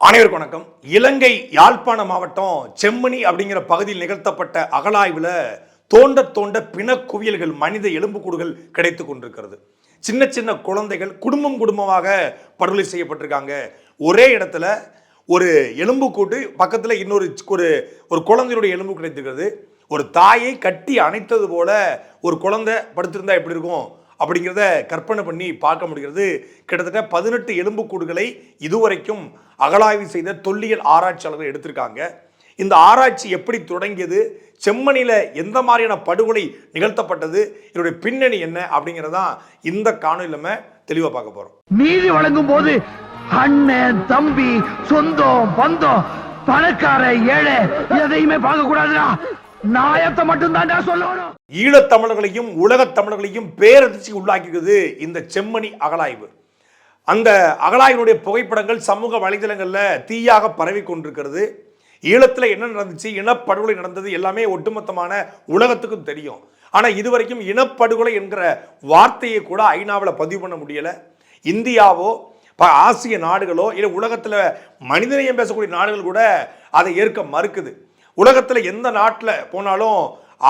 அனைவருக்கும் வணக்கம். இலங்கை யாழ்ப்பாண மாவட்டம் செம்மணி அப்படிங்கிற பகுதியில் நிகழ்த்தப்பட்ட அகழாய்வில் தோண்ட தோண்ட பிணக்குவியல்கள் மனித எலும்புக்கூடுகள் கிடைத்து கொண்டிருக்கிறது. சின்ன சின்ன குழந்தைகள் குடும்பம் குடும்பமாக படுகொலை செய்யப்பட்டிருக்காங்க. ஒரே இடத்துல ஒரு எலும்புக்கூட்டு பக்கத்தில் இன்னொரு ஒரு ஒரு குழந்தையுடைய எலும்பு கிடைத்திருக்கிறது. ஒரு தாயை கட்டி அணைத்தது போல ஒரு குழந்தை படுத்திருந்தா எப்படி இருக்கும்? அப்படிங்கிறத கற்பனை பண்ணி பார்க்க முடிகிறது. கிட்டத்தட்ட பதினெட்டு எலும்புக்கூடுகளை இதுவரைக்கும் அகலாய்வு செய்த தொல்லியல் ஆராய்ச்சியாளர்கள் எடுத்திருக்காங்க. இந்த ஆராய்ச்சி எப்படி தொடங்கியது? செம்மணியில் எந்த மாதிரியான படுகொலை நிகழ்த்தப்பட்டது? இதனுடைய பின்னணி என்ன? அப்படிங்கிறதான் இந்த காணொலி நம்ம தெளிவாக பார்க்க போகிறோம் நீதி வழங்கும் போது அண்ணன் தம்பி சொந்தம் பந்தம் பணக்கார ஏழை எதையுமே பார்க்க கூடாதுடா. நாயத்தை மட்டும் தான்டா சொல்லணும் ஈழத்தமிழர்களையும் உலகத் தமிழர்களையும் பேரதிர்ச்சி உள்ளாக்கியது இந்த செம்மணி அகழாய்வு அந்த அகழாய்வினுடைய புகைப்படங்கள் சமூக வலைதளங்களில் தீயாக பரவி கொண்டிருக்கிறது. ஈழத்தில் என்ன நடந்துச்சு இனப்படுகொலை நடந்தது எல்லாமே ஒட்டுமொத்தமான உலகத்துக்கும் தெரியும். ஆனால் இதுவரைக்கும் இனப்படுகொலை என்கிற வார்த்தையை கூட ஐநாவில் பதிவு பண்ண முடியலை. இந்தியாவோ ப- ஆசிய நாடுகளோ இல்லை உலகத்தில் மனிதநேயம் பேசக்கூடிய நாடுகள் கூட அதை ஏற்க மறுக்குது. உலகத்தில் எந்த நாட்டில் போனாலும்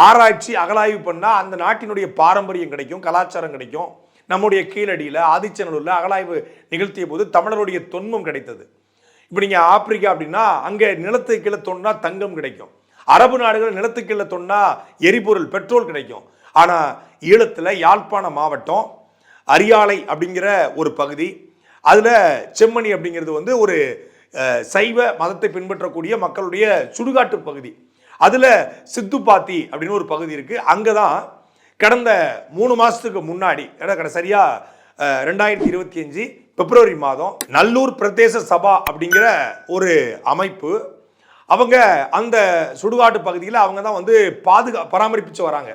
ஆராய்ச்சி அகலாய்வு பண்ணால் அந்த நாட்டினுடைய பாரம்பரியம் கிடைக்கும் கலாச்சாரம் கிடைக்கும். நம்முடைய கீழடியில் ஆதிச்சநல்லூரில் அகலாய்வு நிகழ்த்திய போது தமிழருடைய தொன்மம் கிடைத்தது. இப்போ நீங்கள் ஆப்பிரிக்கா அப்படின்னா அங்கே நிலத்துக்கு கீழே தொன்னா தங்கம் கிடைக்கும். அரபு நாடுகள் நிலத்துக்கு கீழே தொன்னா எரிபொருள் பெட்ரோல் கிடைக்கும். ஆனால் ஈழத்தில் யாழ்ப்பாண மாவட்டம் அரியாலை அப்படிங்கிற ஒரு பகுதி அதில் செம்மணி அப்படிங்கிறது வந்து ஒரு சைவ மதத்தை பின்பற்றக்கூடிய மக்களுடைய சுடுகாட்டு பகுதி. அதில் சித்துப்பாத்தி அப்படின்னு ஒரு பகுதி இருக்குது அங்கே தான் கடந்த மூணு மாதத்துக்கு முன்னாடி ஏன்னா கடை சரியாக ரெண்டாயிரத்தி இருபத்தி அஞ்சு பிப்ரவரி மாதம் நல்லூர் பிரதேச சபா அப்படிங்கிற ஒரு அமைப்பு அவங்க அந்த சுடுகாட்டு பகுதியில் அவங்க தான் வந்து பாதுகா பராமரிப்பிச்சு வராங்க.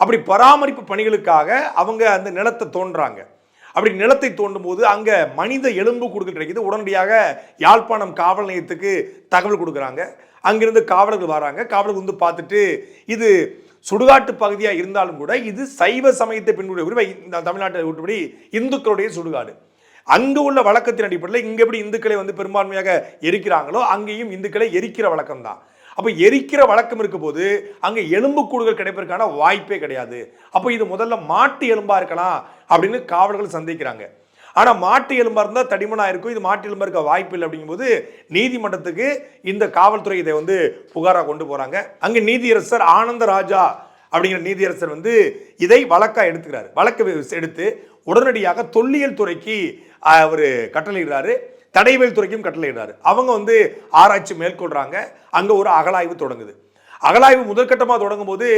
அப்படி பராமரிப்பு பணிகளுக்காக அவங்க அந்த நிலத்தை தோன்றாங்க. அப்படி நிலத்தை தோண்டும் போது அங்கே மனித எலும்பு கொடுக்க கிடைக்குது. உடனடியாக யாழ்ப்பாணம் காவல் நிலையத்துக்கு தகவல் கொடுக்குறாங்க. அங்கிருந்து காவலர்கள் வராங்க. காவலர்கள் வந்து பார்த்துட்டு இது சுடுகாட்டு பகுதியாக இருந்தாலும் கூட இது சைவ சமயத்தை பின்புடைய உரிமை இந்த தமிழ்நாட்டை விட்டுபடி இந்துக்களுடைய சுடுகாடு. அங்கு உள்ள வழக்கத்தின் அடிப்படையில் இங்கே எப்படி இந்துக்களை வந்து பெரும்பான்மையாக எரிக்கிறாங்களோ அங்கேயும் இந்துக்களை எரிக்கிற வழக்கம் தான் அப்போ எரிக்கிற வழக்கம் இருக்கும்போது அங்கே அங்கே எலும்புக்கூடுகள் கிடைப்பதற்கான வாய்ப்பே கிடையாது. அப்போ இது முதல்ல மாட்டு எலும்பாக இருக்கலாம் அப்படின்னு காவலர்கள் சந்திக்கிறாங்க. ஆனால் மாட்டு எலும்பாக இருந்தால் தடிமனாக இருக்கும். இது மாட்டு எலும்பாக இருக்க வாய்ப்பு இல்லை அப்படிங்கும்போது நீதிமன்றத்துக்கு இந்த காவல்துறை இதை வந்து புகாராக கொண்டு போகிறாங்க அங்கே நீதியரசர் ஆனந்த ராஜா அப்படிங்கிற நீதியரசர் வந்து இதை வழக்காக எடுத்துக்கிறாரு. வழக்கு எடுத்து உடனடியாக தொல்லியல் துறைக்கு அவர் கட்டளையிடுறாரு. தடைவியல் துறைக்கும் கட்டளையிடுறாரு அவங்க வந்து ஆராய்ச்சி மேற்கொள்கிறாங்க அங்கே ஒரு அகலாய்வு தொடங்குது. அகலாய்வு முதற்கட்டமாக தொடங்கும் போது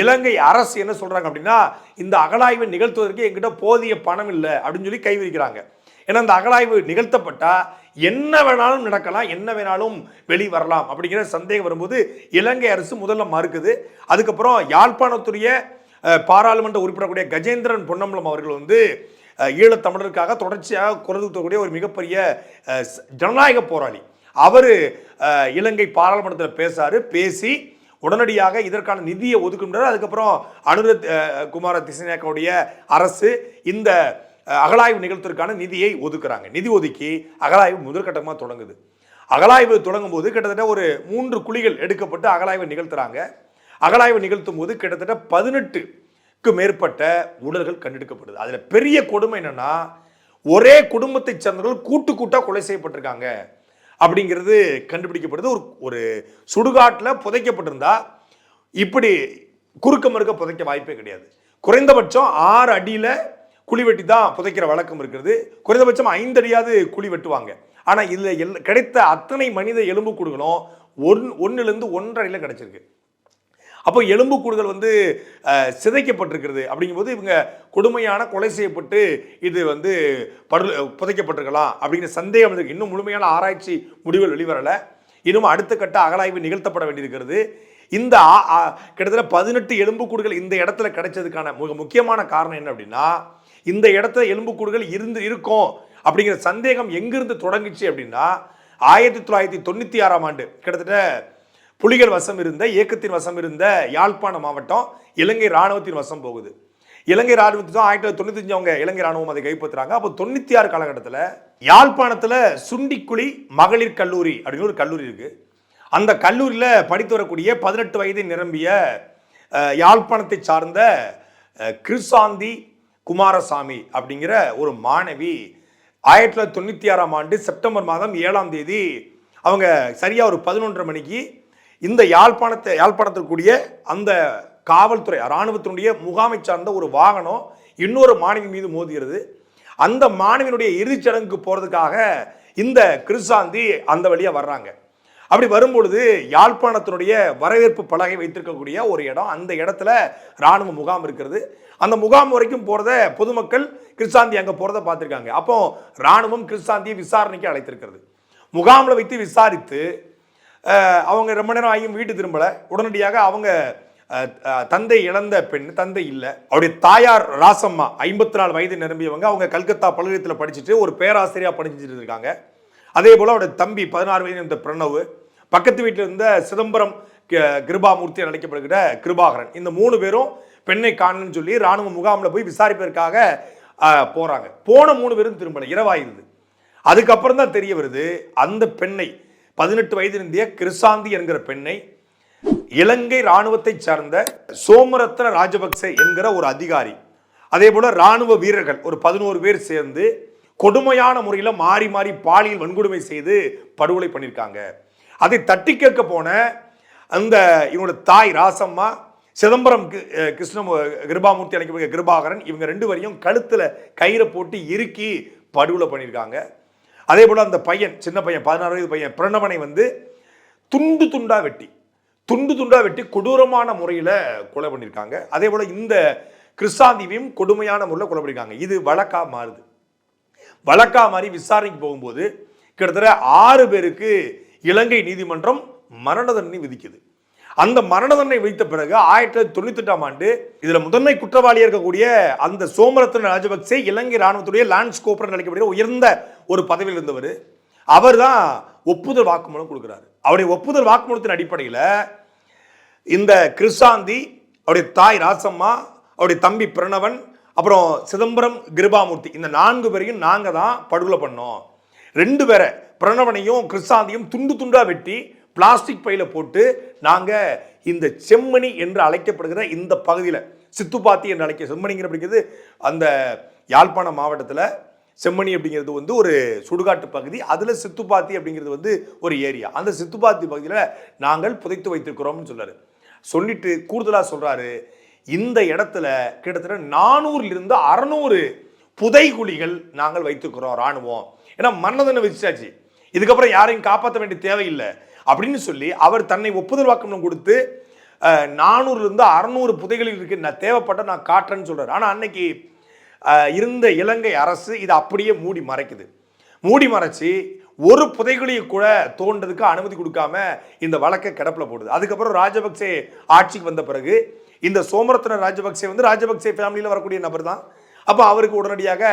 இலங்கை அரசு என்ன சொல்கிறாங்க அப்படின்னா இந்த அகலாய்வை நிகழ்த்துவதற்கு எங்கிட்ட போதிய பணம் இல்லை அப்படின்னு சொல்லி கைவிரிக்கிறாங்க ஏன்னா அந்த அகலாய்வு நிகழ்த்தப்பட்டால் என்ன வேணாலும் நடக்கலாம் என்ன வேணாலும் வெளி வரலாம் அப்படிங்கிற சந்தேகம் வரும்போது இலங்கை அரசு முதல்ல மறுக்குது. அதுக்கப்புறம் யாழ்ப்பாணத்துடைய பாராளுமன்ற உறுப்பினருடைய கஜேந்திரன் பொன்னம்பலம் அவர்கள் வந்து ஈழத்தமிழருக்காக தொடர்ச்சியாக குரல் கொடுக்கக்கூடிய ஒரு மிகப்பெரிய ஜனநாயக போராளி. அவர் இலங்கை பாராளுமன்றத்தில் பேசாரு பேசி உடனடியாக இதற்கான நிதியை ஒதுக்குன்றார் அதுக்கப்புறம் அனுரத் குமார திசைநாயக்கனுடைய அரசு இந்த அகலாய்வு அகழாய்வு நிகழ்த்திற்கான நிதியை ஒதுக்குறாங்க. நிதி ஒதுக்கி அகலாய்வு முதற்கட்டமாக தொடங்குது. அகலாய்வு தொடங்கும் போது கிட்டத்தட்ட ஒரு மூன்று குழிகள் எடுக்கப்பட்டு அகலாய்வு நிகழ்த்துறாங்க. அகலாய்வு நிகழ்த்தும் போது கிட்டத்தட்ட பதினெட்டு பதினெட்டுக்கு மேற்பட்ட ஊழல்கள் கண்டெடுக்கப்படுது. அதில் பெரிய கொடுமை என்னன்னா ஒரே குடும்பத்தைச் சேர்ந்தவர்கள் கூட்டு கூட்டாக கொலை செய்யப்பட்டிருக்காங்க. அப்படிங்கிறது கண்டுபிடிக்கப்படுது. ஒரு ஒரு சுடுகாட்டில் புதைக்கப்பட்டிருந்தா இப்படி குறுக்க மறுக்க புதைக்க வாய்ப்பே கிடையாது. குறைந்தபட்சம் ஆறு அடியில் குழி வெட்டி தான் புதைக்கிற வழக்கம் இருக்கிறது. குறைந்தபட்சம் ஐந்து அடியாவது குழி வெட்டுவாங்க. ஆனால் இதில் எல் கிடைத்த அத்தனை மனித எலும்பு கூடுகளும் ஒன் ஒன்றுலேருந்து ஒன்றரை அடியில் கிடச்சிருக்கு. அப்போ எலும்புக்கூடுகள் வந்து சிதைக்கப்பட்டிருக்கிறது. அப்படிங்கும்போது இவங்க கொடுமையான கொலை செய்யப்பட்டு இது வந்து படு புதைக்கப்பட்டிருக்கலாம் அப்படிங்கிற சந்தேகம் இருக்கு. இன்னும் முழுமையான ஆராய்ச்சி முடிவுகள் வெளிவரலை. இன்னும் அடுத்த கட்ட அகலாய்வு நிகழ்த்தப்பட வேண்டியிருக்கிறது. இந்த ஆ- ஆ- கிட்டத்தட்ட பதினெட்டு எலும்புக்கூடுகள் இந்த இடத்துல கிடைச்சதுக்கான மிக முக்கியமான காரணம் என்ன அப்படின்னா இந்த இடத்துல எலும்புக்கூடுகள் இருந்து இருக்கும் அப்படிங்கிற சந்தேகம் எங்கிருந்து தொடங்குச்சு அப்படின்னா ஆயிரத்தி தொள்ளாயிரத்தி தொண்ணூற்றி ஆறாம் ஆண்டு கிட்டத்தட்ட புலிகள் வசம் இருந்த இயக்கத்தின் வசம் இருந்த யாழ்ப்பாண மாவட்டம் இலங்கை இராணுவத்தின் வசம் போகுது. இலங்கை ராணுவத்தை தான் ஆயிரத்தி தொள்ளாயிரத்தி தொண்ணூத்தஞ்சு அவங்க இலங்கை ராணுவம் அதை கைப்பற்றுறாங்க. அப்போ தொண்ணூற்றி ஆறு காலகட்டத்தில் யாழ்ப்பாணத்தில் சுண்டிக்குழி மகளிர் கல்லூரி அப்படின்னு ஒரு கல்லூரி இருக்கு. அந்த கல்லூரியில் படித்து வரக்கூடிய பதினெட்டு வயதை நிரம்பிய யாழ்ப்பாணத்தை சார்ந்த கிருசாந்தி குமாரசாமி அப்படிங்கிற ஒரு மாணவி ஆயிரத்தி தொள்ளாயிரத்தி தொண்ணூற்றி ஆறாம் ஆண்டு செப்டம்பர் மாதம் ஏழாம் தேதி அவங்க சரியாக ஒரு பதினொன்றரை மணிக்கு இந்த யாழ்ப்பாணத்தை யாழ்ப்பாணத்திற்குரிய அந்த காவல்துறை இராணுவத்தினுடைய முகாமை சார்ந்த ஒரு வாகனம் இன்னொரு மாணவி மீது மோதுகிறது அந்த மாணவியினுடைய இறுதிச்சடங்குக்கு சடங்குக்கு இந்த கிருசாந்தி அந்த வழியாக வர்றாங்க. அப்படி வரும்பொழுது யாழ்ப்பாணத்தினுடைய வரவேற்பு பலகை வைத்திருக்கக்கூடிய ஒரு இடம். அந்த இடத்துல இராணுவ முகாம் இருக்கிறது. அந்த முகாம் வரைக்கும் போகிறத பொதுமக்கள் கிறிஸ்தாந்தி அங்கே போகிறத பார்த்துருக்காங்க. அப்போ ராணுவம் கிறிஸ்தாந்தியை விசாரணைக்கு அழைத்திருக்கிறது. முகாமில் வைத்து விசாரித்து அவங்க ரொம்ப நேரம் ஆகியும் வீட்டு திரும்பலை. உடனடியாக அவங்க தந்தை இழந்த பெண் தந்தை இல்லை. அவருடைய தாயார் ராசம்மா ஐம்பத்தி நாலு வயது நிரம்பியவங்க அவங்க கல்கத்தா பல்கலைத்தில் படிச்சுட்டு ஒரு பேராசிரியராக படிச்சுட்டு இருக்காங்க. அதே போல் அவருடைய தம்பி பதினாறு வயது இருந்த பிரணவ் பக்கத்து வீட்டில் இருந்த சிதம்பரம் கிருபாமூர்த்தி என அழைக்கப்படுகிற கிருபாகரன். இந்த மூணு பேரும் பெண்ணை காணணும்னு சொல்லி ராணுவ முகாமில் போய் விசாரிப்பதற்காக போகிறாங்க போன மூணு பேரும் திரும்பலை. இரவாயிருது. அதுக்கப்புறம் தான் தெரிய வருது அந்த பெண்ணை பதினெட்டு வயது இருந்திய கிருசாந்தி என்கிற பெண்ணை இலங்கை ராணுவத்தை சார்ந்த சோமரத்ன ராஜபக்சே என்கிற ஒரு அதிகாரி அதே போல ராணுவ வீரர்கள் ஒரு பதினோரு பேர் சேர்ந்து கொடுமையான முறையில் மாறி மாறி பாலியல் வன்கொடுமை செய்து படுகொலை பண்ணியிருக்காங்க. அதை தட்டி கேட்க போன அந்த இவனோட தாய் ராசம்மா சிதம்பரம் கி- கிருஷ்ண கிருபாமூர்த்தி அழைக்கப்படுகிற கிருபாகரன் இவங்க ரெண்டு வரையும் கழுத்தில் கயிறை போட்டு இறுக்கி படுகொலை பண்ணியிருக்காங்க. அதே போல் அந்த பையன் சின்ன பையன் பதினாறு வயது பையன் பிரணவனை வந்து துண்டு துண்டா வெட்டி துண்டு துண்டா வெட்டி கொடூரமான முறையில் கொலை பண்ணியிருக்காங்க. அதே போல் இந்த கிறிஸ்தாந்திவையும் கொடுமையான முறையில் கொலை பண்ணியிருக்காங்க. இது வழக்காக மாறுது. வழக்கா மாறி விசாரணைக்கு போகும்போது கிட்டத்தட்ட ஆறு பேருக்கு இலங்கை நீதிமன்றம் மரண தண்டனை விதிக்குது. அந்த மரண தண்டனை விதித்த பிறகு ஆயிரத்தி தொள்ளாயிரத்தி தொண்ணூத்தி எட்டாம் ஆண்டு இதில் முதன்மை குற்றவாளியாக இருக்கக்கூடிய அந்த சோமரத்ன ராஜபக்சே இலங்கை ராணுவத்துடைய லான்ஸ் கோப்பர் அழைக்கப்படுகிற உயர்ந்த ஒரு பதவியில் இருந்தவர் அவர் தான் ஒப்புதல் வாக்குமூலம் கொடுக்குறாரு. அவருடைய ஒப்புதல் வாக்குமூலத்தின் அடிப்படையில் இந்த கிருஷாந்தி அவருடைய தாய் ராசம்மா அவருடைய தம்பி பிரணவன் அப்புறம் சிதம்பரம் கிருபாமூர்த்தி இந்த நான்கு பேரையும் நாங்கள் தான் படுகொலை பண்ணோம். ரெண்டு பேரை பிரணவனையும் கிருஷாந்தியும் துண்டு துண்டாக வெட்டி பிளாஸ்டிக் பையில போட்டு நாங்கள் இந்த செம்மணி என்று அழைக்கப்படுகிற இந்த பகுதியில் சித்துப்பாத்தி என்று அழைக்க செம்மணிங்கிற அப்படிங்கிறது அந்த யாழ்ப்பாணம் மாவட்டத்தில் செம்மணி அப்படிங்கிறது வந்து ஒரு சுடுகாட்டு பகுதி அதில் சித்துப்பாத்தி அப்படிங்கிறது வந்து ஒரு ஏரியா. அந்த சித்துப்பாத்தி பகுதியில் நாங்கள் புதைத்து வைத்திருக்கிறோம்னு சொல்றாரு. சொல்லிட்டு கூடுதலாக சொல்கிறாரு இந்த இடத்துல கிட்டத்தட்ட நானூறுலேருந்து அறநூறு புதைகுழிகள் நாங்கள் வைத்திருக்கிறோம் ராணுவம் ஏன்னா மன்னதனை வச்சாச்சு இதுக்கப்புறம் யாரையும் காப்பாற்ற வேண்டிய தேவையில்லை அப்படின்னு சொல்லி அவர் தன்னை ஒப்புதல் வாக்குமூலம் கொடுத்து நானூறுலேருந்து அறநூறு புதைகளில் இருக்கு நான் தேவைப்பட்ட நான் காட்டுறேன்னு சொல்கிறார் ஆனால் அன்னைக்கு இருந்த இலங்கை அரசு இதை அப்படியே மூடி மறைக்குது. மூடி மறைச்சி ஒரு புதைகுழியை கூட தோன்றதுக்கு அனுமதி கொடுக்காம இந்த வழக்கை கிடப்பில் போடுது. அதுக்கப்புறம் ராஜபக்சே ஆட்சிக்கு வந்த பிறகு இந்த சோமரத்ன ராஜபக்சே வந்து ராஜபக்சே ஃபேமிலியில் வரக்கூடிய நபர் தான். அப்போ அவருக்கு உடனடியாக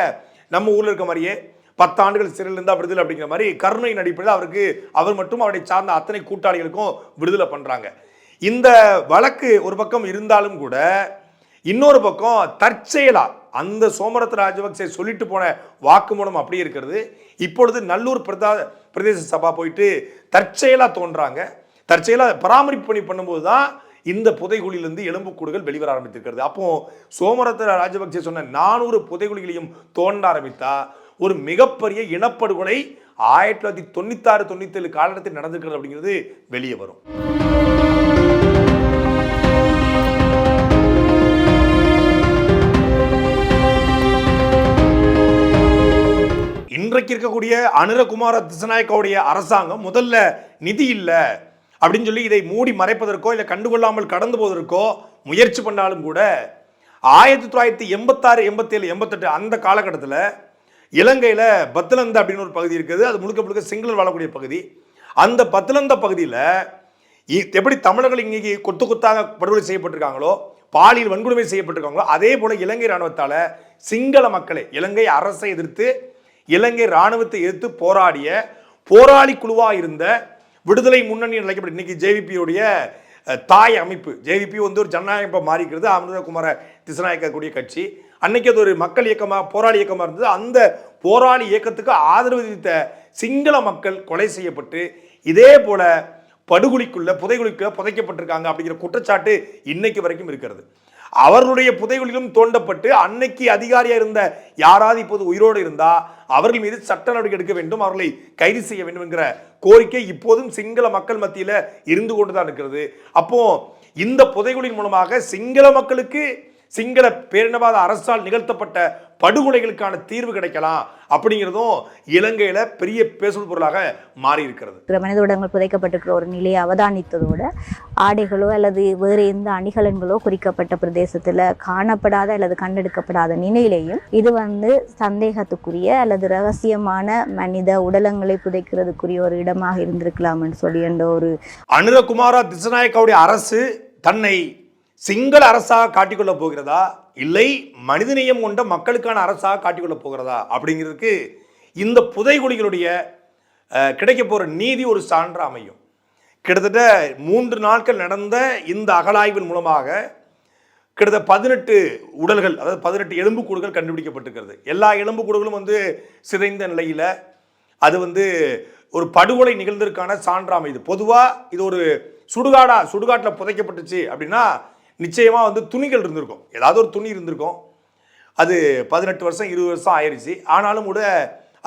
நம்ம ஊரில் இருக்க மாதிரியே பத்து ஆண்டுகள் சிறையில் இருந்தால் விடுதலை அப்படிங்கிற மாதிரி கருணையின் அடிப்படையில் அவருக்கு அவர் மட்டும் அவரை சார்ந்த அத்தனை கூட்டாளிகளுக்கும் விடுதலை பண்ணுறாங்க இந்த வழக்கு ஒரு பக்கம் இருந்தாலும் கூட இன்னொரு பக்கம் தற்செயலா அந்த சோமரத் ராஜபக்சே சொல்லிட்டு போன வாக்குமூலம் அப்படி இருக்கிறது. இப்பொழுது நல்லூர் பிரதா பிரதேச சபா போயிட்டு தற்செயலா தோன்றாங்க. தற்செயலா பராமரிப்பு பணி பண்ணும்போது தான் இந்த புதைகுழியிலிருந்து எலும்புக்கூடுகள் வெளிவர ஆரம்பித்திருக்கிறது. அப்போ சோமரத் ராஜபக்சே சொன்ன நானூறு புதைகுழிகளையும் தோண்ட ஆரம்பித்தா ஒரு மிகப்பெரிய இனப்படுகொலை ஆயிரத்தி தொள்ளாயிரத்தி தொண்ணூத்தாறு தொண்ணூத்தேழு காலகட்டத்தில் நடந்திருக்கிறது அப்படிங்கிறது வெளியே வரும். இருக்கக்கூடிய அனுரகுமார திசநாயக்காவுடைய அரசாங்கம் முதல்ல நிதி இல்லை அப்படின்னு சொல்லி இதை மூடி மறைப்பதற்கோ இல்லை கண்டுகொள்ளாமல் கடந்து போவதற்கோ முயற்சி பண்ணாலும் கூட ஆயிரத்தி தொள்ளாயிரத்தி எண்பத்தாறு எண்பத்தேழு எண்பத்தெட்டு அந்த காலகட்டத்தில் இலங்கையில் பத்திலந்த அப்படின்னு ஒரு பகுதி இருக்குது. அது முழுக்க முழுக்க சிங்களர் வாழக்கூடிய பகுதி. அந்த பத்லந்த பகுதியில் எப்படி தமிழர்கள் இங்கே கொத்து கொத்தாக படுகொலை செய்யப்பட்டிருக்காங்களோ பாலியல் வன்கொடுமை செய்யப்பட்டிருக்காங்களோ அதே போல இலங்கை இராணுவத்தால் சிங்கள மக்களை இலங்கை அரசை எதிர்த்து இலங்கை இராணுவத்தை எதிர்த்து போராடிய போராளி குழுவாக இருந்த விடுதலை முன்னணி அழைக்கப்பட்ட இன்னைக்கு ஜேவிபியுடைய தாய் அமைப்பு. ஜேவிபி வந்து ஒரு ஜனநாயக மாறிக்கிறது. அமிர்தகுமார திசநாயக்க கூடிய கட்சி. அன்னைக்கு அது ஒரு மக்கள் இயக்கமாக போராளி இயக்கமாக இருந்தது. அந்த போராளி இயக்கத்துக்கு ஆதரவு தெரிவித்த சிங்கள மக்கள் கொலை செய்யப்பட்டு இதே போல படுகொலிக்குள்ள புதைகுழிக்குள்ள புதைக்கப்பட்டிருக்காங்க அப்படிங்கிற குற்றச்சாட்டு இன்னைக்கு வரைக்கும் இருக்கிறது. அவர்களுடைய புதைகளிலும் தோண்டப்பட்டு அன்னைக்கு அதிகாரியா இருந்த யாராவது இப்போது உயிரோடு இருந்தா அவர்கள் மீது சட்ட நடவடிக்கை எடுக்க வேண்டும் அவர்களை கைது செய்ய வேண்டும் என்கிற கோரிக்கை இப்போதும் சிங்கள மக்கள் மத்தியில இருந்து கொண்டுதான் இருக்கிறது. அப்போ இந்த புதைகளின் மூலமாக சிங்கள மக்களுக்கு சிங்கள பேரினவாத அரசால் நிகழ்த்தப்பட்ட படுகொலைகளுக்கான தீர்வு கிடைக்கலாம் அப்படிங்கிறதும் இலங்கையில பெரிய பேசும் பொருளாக மாறி இருக்கிறது இருக்கிற மனித உடங்கள் புதைக்கப்பட்டிருக்கிற ஒரு நிலையை அவதானித்ததோட ஆடைகளோ அல்லது வேறு எந்த அணிகலன்களோ குறிக்கப்பட்ட பிரதேசத்தில் காணப்படாத அல்லது கண்டெடுக்கப்படாத நிலையிலையும் இது வந்து சந்தேகத்துக்குரிய அல்லது ரகசியமான மனித உடலங்களை புதைக்கிறதுக்குரிய ஒரு இடமாக இருந்திருக்கலாம்னு சொல்லி என்ற ஒரு அனுரகுமாரா திசநாயக்காவுடைய அரசு தன்னை சிங்கள அரசாக காட்டிக்கொள்ள போகிறதா? இல்லை மனிதநேயம் கொண்ட மக்களுக்கான அரசாக காட்டிக்கொள்ள போகிறதா? அப்படிங்கிறதுக்கு இந்த புதைகுழிகளுடைய கிடைக்க போகிற நீதி ஒரு சான்று அமையும். கிட்டத்தட்ட மூன்று நாட்கள் நடந்த இந்த அகலாய்வின் மூலமாக கிட்டத்தட்ட பதினெட்டு உடல்கள் அதாவது பதினெட்டு எலும்புக்கூடுகள் கண்டுபிடிக்கப்பட்டிருக்கிறது. எல்லா எலும்புக்கூடுகளும் வந்து சிதைந்த நிலையில் அது வந்து ஒரு படுகொலை நிகழ்ந்ததற்கான சான்றாமை இது பொதுவாக இது ஒரு சுடுகாடா சுடுகாட்டில் புதைக்கப்பட்டுச்சு அப்படின்னா நிச்சயமாக வந்து துணிகள் இருந்திருக்கும். ஏதாவது ஒரு துணி இருந்திருக்கும். அது பதினெட்டு வருஷம் இருபது வருஷம் ஆயிடுச்சு ஆனாலும் கூட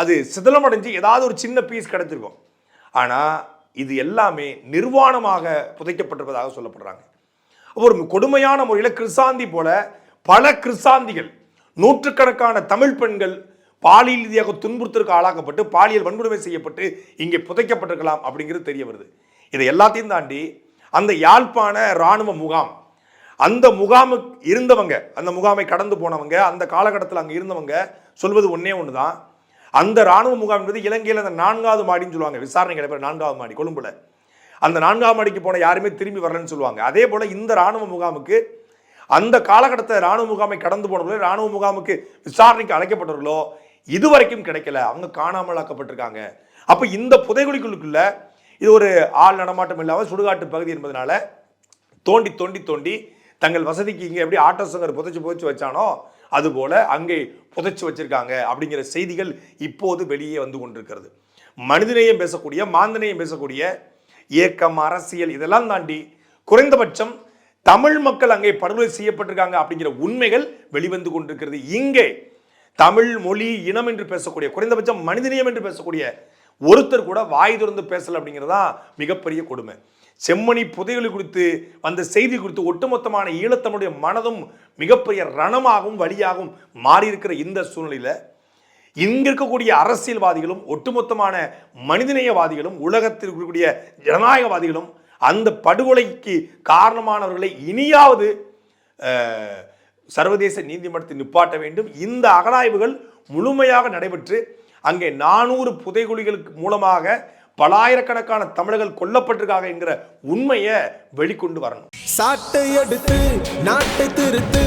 அது சிதலம் அடைஞ்சு ஏதாவது ஒரு சின்ன பீஸ் கிடைச்சிருக்கும் ஆனால் இது எல்லாமே நிர்வாணமாக புதைக்கப்பட்டிருப்பதாக சொல்லப்படுறாங்க. ஒரு கொடுமையான முறையில் கிறிஸ்தாந்தி போல பல கிறிஸ்தாந்திகள் நூற்றுக்கணக்கான தமிழ் பெண்கள் பாலியல் ரீதியாக துன்புறுத்தலுக்கு ஆளாக்கப்பட்டு பாலியல் வன்கொடுமை செய்யப்பட்டு இங்கே புதைக்கப்பட்டிருக்கலாம் அப்படிங்கிறது தெரிய வருது. இதை எல்லாத்தையும் தாண்டி அந்த யாழ்ப்பாண இராணுவ முகாம் அந்த முகாமுக்கு இருந்தவங்க அந்த முகாமை கடந்து போனவங்க அந்த காலகட்டத்தில் அங்கே இருந்தவங்க சொல்வது ஒன்றே ஒன்று தான் அந்த இராணுவ முகாம் என்பது இலங்கையில் அந்த நான்காவது மாடின்னு சொல்லுவாங்க. விசாரணை கிடைப்ப நான்காவது மாடி கொழும்புல. அந்த நான்காவது மாடிக்கு போன யாருமே திரும்பி வரலன்னு சொல்லுவாங்க. அதே போல் இந்த இராணுவ முகாமுக்கு அந்த காலகட்டத்தை இராணுவ முகாமை கடந்து போனவர்களோ இராணுவ முகாமுக்கு விசாரணைக்கு அழைக்கப்பட்டவர்களோ இதுவரைக்கும் கிடைக்கல. அவங்க காணாமல் ஆக்கப்பட்டிருக்காங்க அப்போ இந்த புதைகுழிக்குள்ளுக்குள்ள இது ஒரு ஆள் நடமாட்டம் இல்லாமல் சுடுகாட்டு பகுதி என்பதனால தோண்டி தோண்டி தோண்டி தங்கள் வசதிக்கு இங்கே எப்படி ஆட்டோ சங்கர் புதைச்சு புதைச்சு வச்சானோ அதுபோல அங்கே புதைச்சு வச்சிருக்காங்க அப்படிங்கிற செய்திகள் இப்போது வெளியே வந்து கொண்டிருக்கிறது. மனிதநேயம் பேசக்கூடிய மாந்தநேயம் பேசக்கூடிய இயக்கம் அரசியல் இதெல்லாம் தாண்டி குறைந்தபட்சம் தமிழ் மக்கள் அங்கே படுகொலை செய்யப்பட்டிருக்காங்க அப்படிங்கிற உண்மைகள் வெளிவந்து கொண்டிருக்கிறது. இங்கே தமிழ் மொழி இனம் என்று பேசக்கூடிய குறைந்தபட்சம் மனிதநேயம் என்று பேசக்கூடிய ஒருத்தர் கூட வாய் திறந்து பேசல அப்படிங்கிறது தான் மிகப்பெரிய கொடுமை. செம்மணி புதையல் குறித்து வந்த செய்தி குறித்து ஒட்டுமொத்தமான ஈழத்தமிழுடைய மனதும் மிகப்பெரிய ரணமாகவும் வழியாகவும் மாறியிருக்கிற இந்த சூழ்நிலையில் இங்க இருக்கக்கூடிய அரசியல்வாதிகளும் ஒட்டுமொத்தமான மனிதநேயவாதிகளும் உலகத்தில் இருக்கக்கூடிய ஜனநாயகவாதிகளும் அந்த படுகொலைக்கு காரணமானவர்களை இனியாவது சர்வதேச நீதிமன்றத்தில் நிப்பாட்ட வேண்டும். இந்த அகழாய்வுகள் முழுமையாக நடைபெற்று அங்கே நானூறு புதைகுழிகளுக்கு மூலமாக பலாயிரக்கணக்கான தமிழர்கள் கொல்லப்பட்டிருக்காங்க என்கிற உண்மையை வெளிக்கொண்டு வரணும். சாட்டை எடுத்து நாட்டை திருத்து.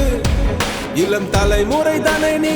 இளம் தலைமுறை தானே நீ